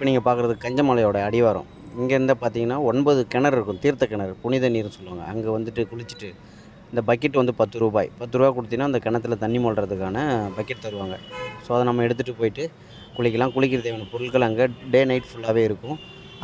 இப்போ நீங்கள் பார்க்குறது கஞ்சமலையோட அடிவாரம். இங்கேருந்து பார்த்தீங்கன்னா ஒன்பது கிணறு இருக்கும். தீர்த்த கிணறு புனித நீர்னு சொல்லுவாங்க. அங்கே வந்துட்டு குளிச்சுட்டு இந்த பக்கெட் வந்து பத்து ரூபாய். பத்து ரூபா கொடுத்தீங்கன்னா அந்த கிணத்துல தண்ணி மொழுறதுக்கான பக்கெட் தருவாங்க. ஸோ அதை நம்ம எடுத்துகிட்டு போயிட்டு குளிக்கலாம். குளிக்கிற தேவையான பொருட்கள் அங்கே டே நைட் ஃபுல்லாகவே இருக்கும்.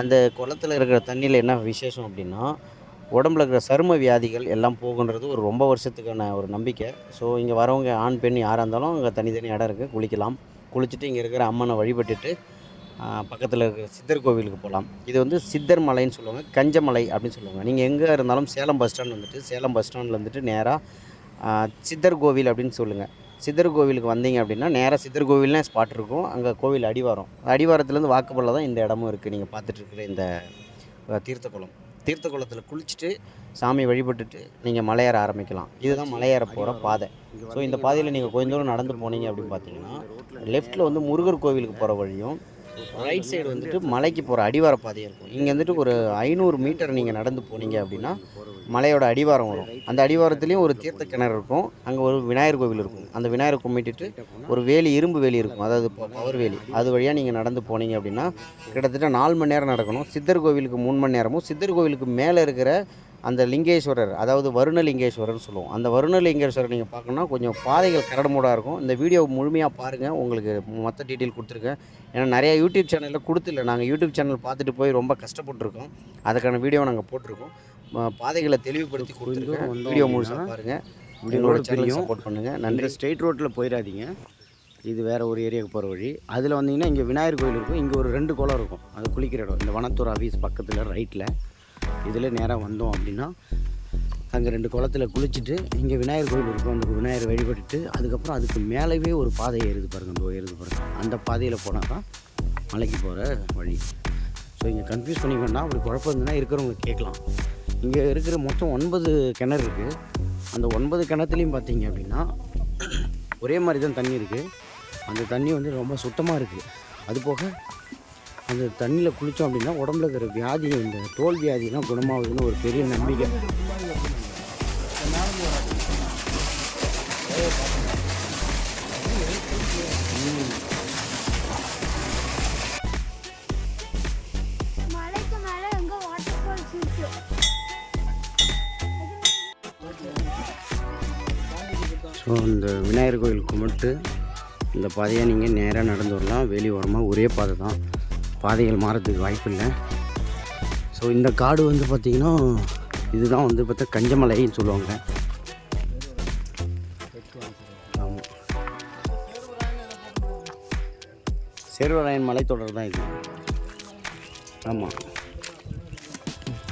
அந்த குளத்துல இருக்கிற தண்ணியில் என்ன விசேஷம் அப்படின்னா உடம்புல இருக்கிற சரும வியாதிகள் எல்லாம் போகுன்றது ஒரு ரொம்ப வருஷத்துக்கான ஒரு நம்பிக்கை. ஸோ இங்கே வரவங்க ஆண் பெண் யாராக இருந்தாலும் அங்கே தனித்தனி இடம் இருக்குது குளிக்கலாம். குளிச்சுட்டு இங்கே இருக்கிற அம்மனை வழிபட்டுட்டு பக்கத்தில் இருக்கிற சித்தர் கோவிலுக்கு போகலாம் இது வந்து சித்தர் மலைன்னு சொல்லுவாங்க கஞ்சமலை அப்படின்னு சொல்லுவாங்க. நீங்கள் எங்கே இருந்தாலும் சேலம் பஸ் ஸ்டாண்ட் வந்துட்டு சேலம் பஸ் ஸ்டாண்டில் வந்துட்டு நேராக சித்தர் கோவில் அப்படின்னு சொல்லுங்கள் சித்தர் கோவிலுக்கு வந்தீங்க அப்படின்னா நேராக சித்தர் கோவில்னே ஸ்பாட் இருக்கும். அங்கே கோவில் அடிவாரம். அடிவாரத்துலேருந்து வாக்குப்படில் தான் இந்த இடமும் இருக்குது நீங்கள் பார்த்துட்டு இருக்கிற இந்த அஹ், தீர்த்த குளம் தீர்த்த குளத்தில் குளிச்சுட்டு சாமி வழிபட்டுட்டு நீங்கள் மலையேற ஆரம்பிக்கலாம். இதுதான் மலையேற போகிற பாதை. ஸோ இந்த பாதையில் நீங்கள் கொஞ்சம் தூரம் நடந்து போனீங்க அப்படின்னு பார்த்தீங்கன்னா லெஃப்ட்டில் வந்து முருகர் கோவிலுக்கு போகிற வழியும் ரைட் சைடு வந்துட்டு மலைக்கு போகிற அடிவார பாதை இருக்கும். இங்கே வந்துட்டு ஒரு ஐநூறு மீட்டர் நீங்கள் நடந்து போனீங்க அப்படின்னா மலையோட அடிவாரம் வரும். அந்த அடிவாரத்துலேயும் ஒரு தீர்த்த கிணறு இருக்கும். அங்கே ஒரு விநாயகர் கோவில் இருக்கும். அந்த விநாயகர் கும்பிட்டுட்டு ஒரு வேலி இரும்பு வேலி இருக்கும். அதாவது பவர் வேலி. அது வழியாக நீங்கள் நடந்து போனீங்க அப்படின்னா கிட்டத்தட்ட நாலு மணி நேரம் நடக்கணும். சித்தர் கோவிலுக்கு மூணு மணி நேரமும் சித்தர் கோவிலுக்கு மேலே இருக்கிற அந்த லிங்கேஸ்வரர் அதாவது வருணலிங்கேஸ்வரர்னு சொல்லுவோம். அந்த வருணலிங்கேஸ்வரர் நீங்கள் பார்க்கணுன்னா கொஞ்சம் பாதைகள் கரடுமுடாக இருக்கும். இந்த வீடியோ முழுமையாக பாருங்கள் உங்களுக்கு மொத்த டீட்டெயில் கொடுத்துருக்கேன். ஏன்னா நிறைய யூடியூப் சேனலில் கொடுத்துல நாங்கள் யூடியூப் சேனல் பார்த்துட்டு போய் ரொம்ப கஷ்டப்பட்டுருக்கோம். அதுக்கான வீடியோ நாங்கள் போட்டிருக்கோம். பாதைகளை தெளிவுபடுத்தி கொடுத்துருக்கோம் வீடியோ முழுசாக பாருங்கள் ரோடு சேனல். சப்போர்ட் பண்ணுங்கள் நன்றி. ஸ்ட்ரெயிட் ரோட்டில் போயிடாதீங்க இது வேறு ஒரு ஏரியாவுக்கு போகிற வழி. அதில் வந்தீங்கன்னா இங்கே விநாயகர் கோயில் இருக்கும். இங்கே ஒரு ரெண்டு குளம் இருக்கும். அது குளிக்கிற இடம். இந்த வனத்துறை ஆஃபீஸ் பக்கத்தில் ரைட்டில் இதில் நேராக வந்தோம் அப்படின்னா அங்கே ரெண்டு குளத்துல குளிச்சுட்டு இங்கே விநாயகர் கோயில் இருக்கும் அந்த விநாயகர் வழிபட்டுட்டு அதுக்கப்புறம் அதுக்கு மேலேயே ஒரு பாதை ஏறுது பாருங்கள் அந்த ஏறுது பாருங்கள் அந்த பாதையில் போனால் தான் மலைக்கு போகிற வழி. ஸோ இங்கே கன்ஃபியூஸ் பண்ணி வேண்டாம் அப்படி குழப்பம் இருந்ததுன்னா இருக்கிறவங்க கேட்கலாம். இங்கே இருக்கிற மொத்தம் ஒன்பது கிணறு இருக்குது அந்த ஒன்பது கிணத்துலையும் பார்த்தீங்க அப்படின்னா ஒரே மாதிரி தான் தண்ணி இருக்குது அந்த தண்ணி வந்து ரொம்ப சுத்தமாக இருக்குது அது போக அந்த தண்ணியில் குளித்தோம் அப்படின்னா உடம்புல இருக்கிற வியாதி இந்த தோல் வியாதிலாம் குணமாகுதுன்னு ஒரு பெரிய நம்பிக்கை. ஸோ இந்த விநாயகர் கோயில் கும்பிட்டு இந்த பாதையை நீங்கள் நேராக நடந்து வரலாம். வெளி ஓரமாக ஒரே பாதை தான். பாதைகள் மாறதுக்கு வாய்ப்பு இல்லை ஸோ இந்த காடு வந்து பார்த்திங்கன்னா இதுதான் வந்து பார்த்தா கஞ்சமலைன்னு சொல்லுவாங்க. ஆமாம் சேர்வராயன் மலைத்தொடர் தான் இது. ஆமாம்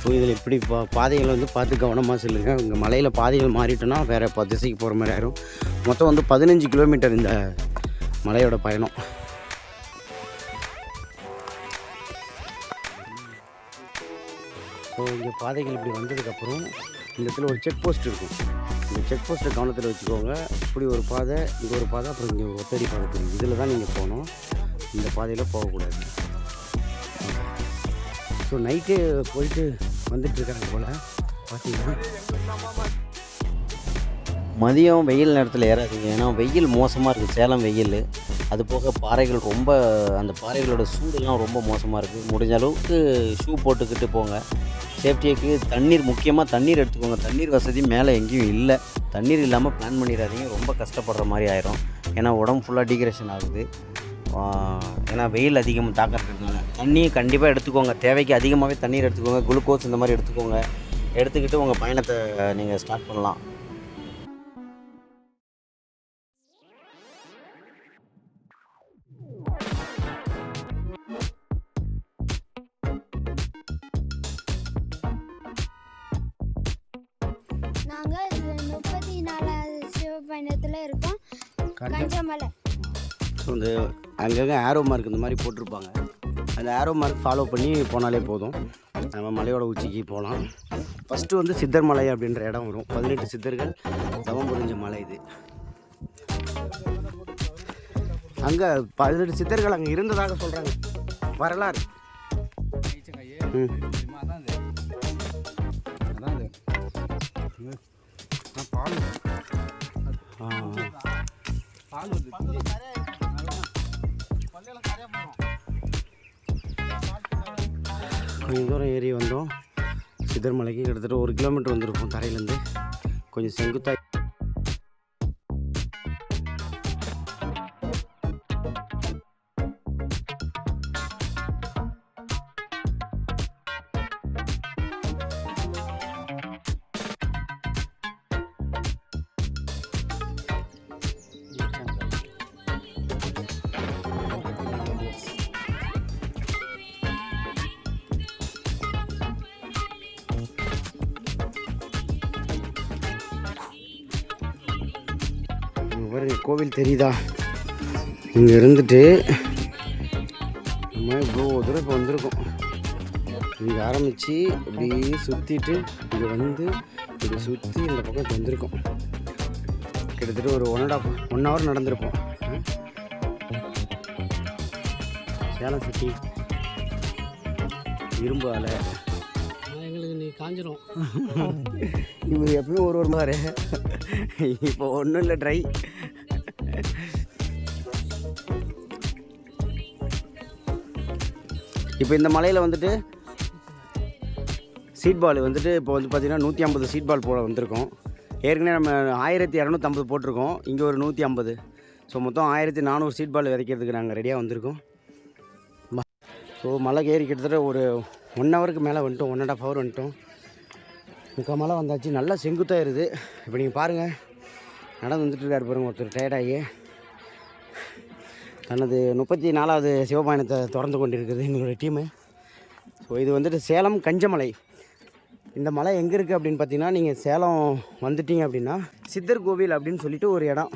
ஸோ இதில் இப்படி பா பாதைகள் வந்து பார்த்து கவனமாக செல்லுங்க. இங்கே மலையில் பாதைகள் மாறிட்டோன்னா வேறு திசைக்கு போகிற மாதிரி ஆயிரும். மொத்தம் வந்து பதினஞ்சு கிலோமீட்டர் இந்த மலையோட பயணம். ஸோ இங்கே பாதைகள் இப்படி வந்ததுக்கப்புறம் இந்த இடத்துல ஒரு செக் போஸ்ட் இருக்கும். இந்த செக் போஸ்ட்டை கவனத்தில் வச்சுக்கோங்க. இப்படி ஒரு பாதை இங்கே ஒரு பாதை அப்புறம் இங்கே ஒரு ஒத்தடி பாதை தெரியும் இதில் தான் நீங்கள் போகணும். இந்த பாதையில் போகக்கூடாது. ஸோ நைட்டு போயிட்டு வந்துட்டுருக்காங்க போல். பார்த்தீங்கன்னா மதியம் வெயில் நேரத்தில் ஏறாதீங்க. ஏன்னா வெயில் மோசமாக இருக்குது சேலம் வெயில். அது போக பாறைகள் ரொம்ப அந்த பாறைகளோட சூடுலாம் ரொம்ப மோசமாக இருக்குது முடிஞ்ச அளவுக்கு ஷூ போட்டுக்கிட்டு போங்க. சேஃப்டிக்கு தண்ணீர் முக்கியமாக தண்ணீர் எடுத்துக்கோங்க. தண்ணீர் வசதி மேலே எங்கேயும் இல்லை. தண்ணீர் இல்லாமல் பிளான் பண்ணிடாதீங்க. ரொம்ப கஷ்டப்படுற மாதிரி ஆயிரும். ஏன்னா உடம்பு ஃபுல்லாக டீக்ரேஷன் ஆகுது. ஏன்னா வெயில் அதிகமாக தாக்கிறதுனால தண்ணியை கண்டிப்பாக எடுத்துக்கோங்க. தேவைக்கு அதிகமாகவே தண்ணீர் எடுத்துக்கோங்க. குளுக்கோஸ் இந்த மாதிரி எடுத்துக்கோங்க. எடுத்துக்கிட்டு உங்கள் பயணத்தை நீங்கள் ஸ்டார்ட் பண்ணலாம். நாலாவது சிவபயணத்துல இருக்கோம் கஞ்சமலை ஸோ இந்த அங்கங்கே ஆரோ மார்க் இந்த மாதிரி போட்டிருப்பாங்க. அந்த ஆரோ மார்க் ஃபாலோ பண்ணி போனாலே போதும். நம்ம மலையோட உச்சிக்கு போகலாம். ஃபஸ்ட்டு வந்து சித்தர் மலை அப்படின்ற இடம் வரும். பதினெட்டு சித்தர்கள் தவம் புரிஞ்ச மலை இது. அங்கே பதினெட்டு சித்தர்கள் அங்கே இருந்ததாக சொல்கிறாங்க வரலாறு. ம். கொஞ்சம் தூரம் ஏறி வந்தோம். சிதர்மலைக்கு கிட்டத்தட்ட ஒரு கிலோமீட்டர் வந்திருப்போம் கரையிலேருந்து கொஞ்சம் செங்குத்தாக கோவில் தெரியுதா? இங்கே இருந்துட்டு நம்ம இவ்வளோ தூரம் இப்போ வந்திருக்கோம். இங்கே ஆரம்பித்து இப்படி சுற்றிட்டு இங்கே வந்து இப்படி சுற்றி இந்த பக்கம் இப்ப வந்திருக்கோம். கிட்டத்தட்ட ஒரு one and half one hour நடந்திருப்போம். Salem city இரும்பு ஆலை. எங்களுக்கு நீ காஞ்சிரும். இவர் எப்பயும் ஒரு ஒரு மாதிரி. இப்போ ஒன்றும் இல்லை ட்ரை இப்போ இந்த மலையில் வந்துட்டு சீட் பால் வந்துட்டு இப்போ வந்து பார்த்திங்கன்னா நூற்றி ஐம்பது சீட் பால் போட வந்திருக்கோம். ஏற்கனவே நம்ம ஆயிரத்தி இரநூத்தம்பது போட்டிருக்கோம். இங்கே ஒரு நூற்றி ஐம்பது. ஸோ மொத்தம் ஆயிரத்தி நானூறு சீட் பால் விதைக்கிறதுக்கு நாங்கள் ரெடியாக வந்திருக்கோம். ஸோ மலை ஏறி கிட்டத்தட்ட ஒரு ஒன் ஹவருக்கு மேலே வந்துட்டோம். ஒன் அண்ட் ஆஃப் ஹவர் வந்துட்டோம். முக்கால் மலை வந்தாச்சு. நல்லா செங்குத்தாக இருக்குது. இப்போ நீங்கள் பாருங்கள் நடந்து வந்துட்டு இருக்காரு பாருங்க ஒருத்தர் டயர்டாகி தனது முப்பத்தி நாலாவது சிவபயணத்தை திறந்து கொண்டிருக்குது எங்களுடைய டீமு ஸோ இது வந்துட்டு சேலம் கஞ்சமலை. இந்த மலை எங்கே இருக்குது அப்படின்னு பார்த்தீங்கன்னா நீங்கள் சேலம் வந்துட்டீங்க அப்படின்னா சித்தர் கோவில் அப்படின்னு சொல்லிட்டு ஒரு இடம்.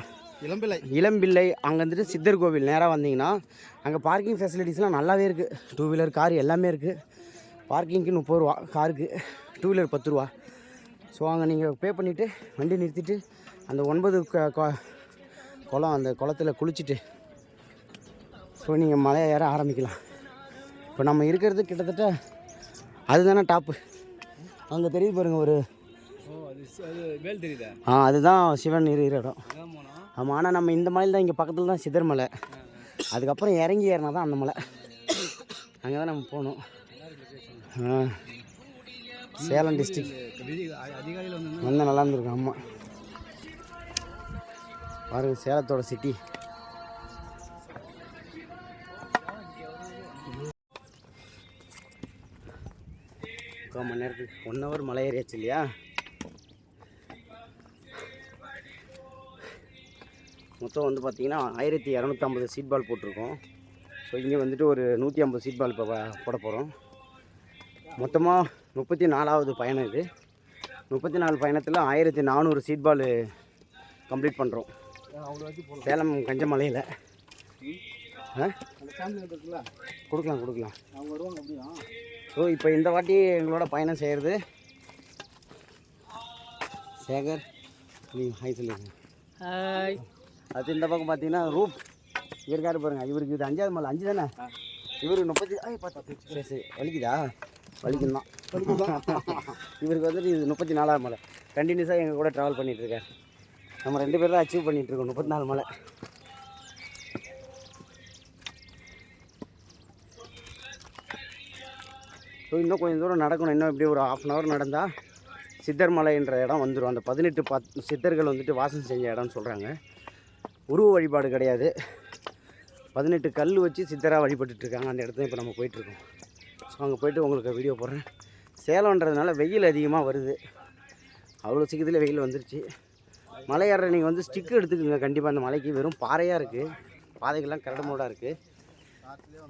இளம்பிள்ளை. இளம்பிள்ளை அங்கே வந்துட்டு சித்தர் கோவில். நேராக வந்தீங்கன்னா அங்கே பார்க்கிங் ஃபெசிலிட்டிஸ்லாம் நல்லாவே இருக்குது டூ வீலர் கார் எல்லாமே இருக்குது பார்க்கிங்க்கு முப்பது ரூபா காருக்கு டூ வீலர் பத்து ரூபா. ஸோ அங்கே நீங்கள் பே பண்ணிவிட்டு வண்டி நிறுத்திட்டு அந்த ஒன்பது குளம் அந்த குளத்துல குளிச்சுட்டு ஸோ நீங்கள் மலையை ஏற ஆரம்பிக்கலாம் இப்போ நம்ம இருக்கிறது கிட்டத்தட்ட அதுதானே டாப்பு அங்கே தெரியுது பாருங்க ஒரு ஆ அதுதான் சிவன் இருக்கிற இடம் ஆமாம் ஆனால் நம்ம இந்த மலையில் தான் இங்கே பக்கத்தில் தான் சிதர் மலை அதுக்கப்புறம் இறங்கி ஏறினா தான் அந்த மலை அங்கே தான் நம்ம போகணும் சேலம் வந்து வந்தால் நல்லா இருந்திருக்கும் ஆமாம் பாருங்க சேலத்தோட சிட்டி முக்கால் மணி நேரத்துக்கு ஒன் ஹவர் மலை ஏறியாச்சு இல்லையா? மொத்தம் வந்து பார்த்திங்கன்னா ஆயிரத்தி இரநூத்தம்பது சீட் பால் போட்டிருக்கோம். ஸோ இங்கே வந்துட்டு ஒரு நூற்றி ஐம்பது சீட் பால் இப்போ போட போகிறோம் மொத்தமாக முப்பத்தி நாலாவது பயணம் இது. முப்பத்தி நாலு பயணத்தில் ஆயிரத்தி நானூறு சீட் பால் கம்ப்ளீட் பண்ணுறோம் சேலம் கஞ்சமலையில். கொடுக்கலாம் கொடுக்கலாம். அவங்க வருவாங்க அப்படியா ஸோ இப்போ இந்த வாட்டி எங்களோட பயணம் செய்கிறது சேகர் நீ ஹாய் சொல்லிடுங்க ஹாய் அது இந்த பக்கம் பார்த்தீங்கன்னா ரூப். இருக்காரு பாருங்க இவருக்கு இது அஞ்சாவது மலை அஞ்சு தானே? இவருக்கு முப்பத்தி ஐ பத்து. சரி சரி. வலிக்குதா? வலிக்கும் தான் இவருக்கு வந்துட்டு இது முப்பத்தி நாலாவது மலை. கண்டினியூஸாக எங்கள் கூட ட்ராவல் பண்ணிட்டு இருக்காரு. நம்ம ரெண்டு பேரும் அச்சீவ் பண்ணிகிட்டு இருக்கோம். முப்பத்தி நாலு மலை. ஸோ இன்னும் கொஞ்சம் தூரம் நடக்கணும். இன்னும் இப்படி ஒரு ஆஃப் அன் ஹவர் நடந்தால் சித்தர் மலைன்ற இடம் வந்துடும் அந்த பதினெட்டு பத் சித்தர்கள் வந்துட்டு வாசம் செஞ்ச இடம்னு சொல்கிறாங்க உருவ வழிபாடு கிடையாது. பதினெட்டு கல் வச்சு சித்தராக வழிபட்டுருக்காங்க அந்த இடத்துல இப்போ நம்ம போயிட்டுருக்கோம் ஸோ அங்கே போயிட்டு உங்களுக்கு வீடியோ போடுறேன். சேலம்ன்றதுனால வெயில் அதிகமாக வருது. அவ்வளோ சீக்கிரத்தில் வெயில் வந்துருச்சு. மலை ஏற நீங்கள் வந்து ஸ்டிக்கு எடுத்துக்கோங்க. கண்டிப்பாக அந்த மலைக்கு வெறும் பாறையாக இருக்குது பாதைகள்லாம் கரடு மோடாக இருக்குது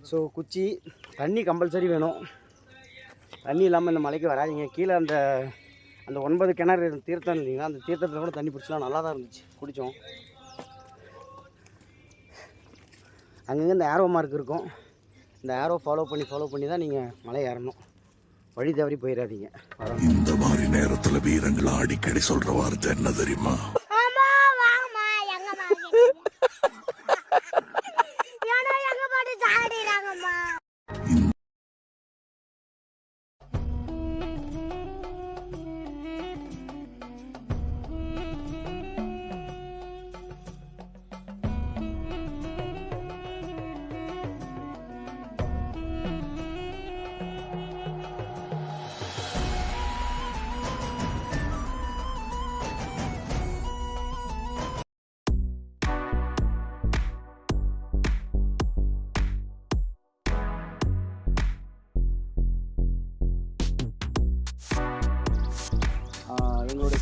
ஸோ குச்சி தண்ணி கம்பல்சரி வேணும். தண்ணி இல்லாமல் இந்த மலைக்கு வராதீங்க. கீழே அந்த அந்த ஒன்பது கிணறு தீர்த்தம் இல்லைங்களா அந்த தீர்த்தத்தில் கூட தண்ணி பிடிச்சலாம் நல்லா தான் இருந்துச்சு. குடித்தோம் அங்கங்கே இந்த ஏரோ மார்க் இருக்கும். இந்த ஏரோ ஃபாலோ பண்ணி ஃபாலோ பண்ணி தான் நீங்கள் மலை ஏறணும். வழி தவறி போயிடாதீங்க. இந்த மாதிரி நேரத்தில் வீரங்களை அடிக்கடி சொல்கிற வார்த்தை என்ன தெரியுமா?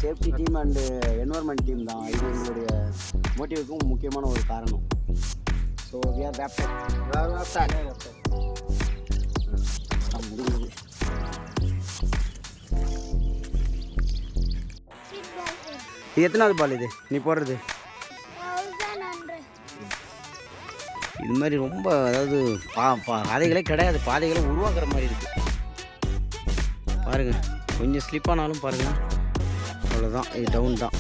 Safety team and environment team தான். இது எங்களுடைய மோட்டிவுக்கும் முக்கியமான ஒரு காரணம். ஸோ வி ஆர் பேப்டர் முடிஞ்சது இது எத்தனாவது பால் இது? நீ போடுறது. இது மாதிரி ரொம்ப அதாவது பா பா பாதைகளே கிடையாது. பாதைகளை உருவாக்குற மாதிரி இருக்குது பாருங்கள் கொஞ்சம் ஸ்லிப் ஆனாலும் பாருங்கள் அவ்வளோதான் இது டவுன் தான்.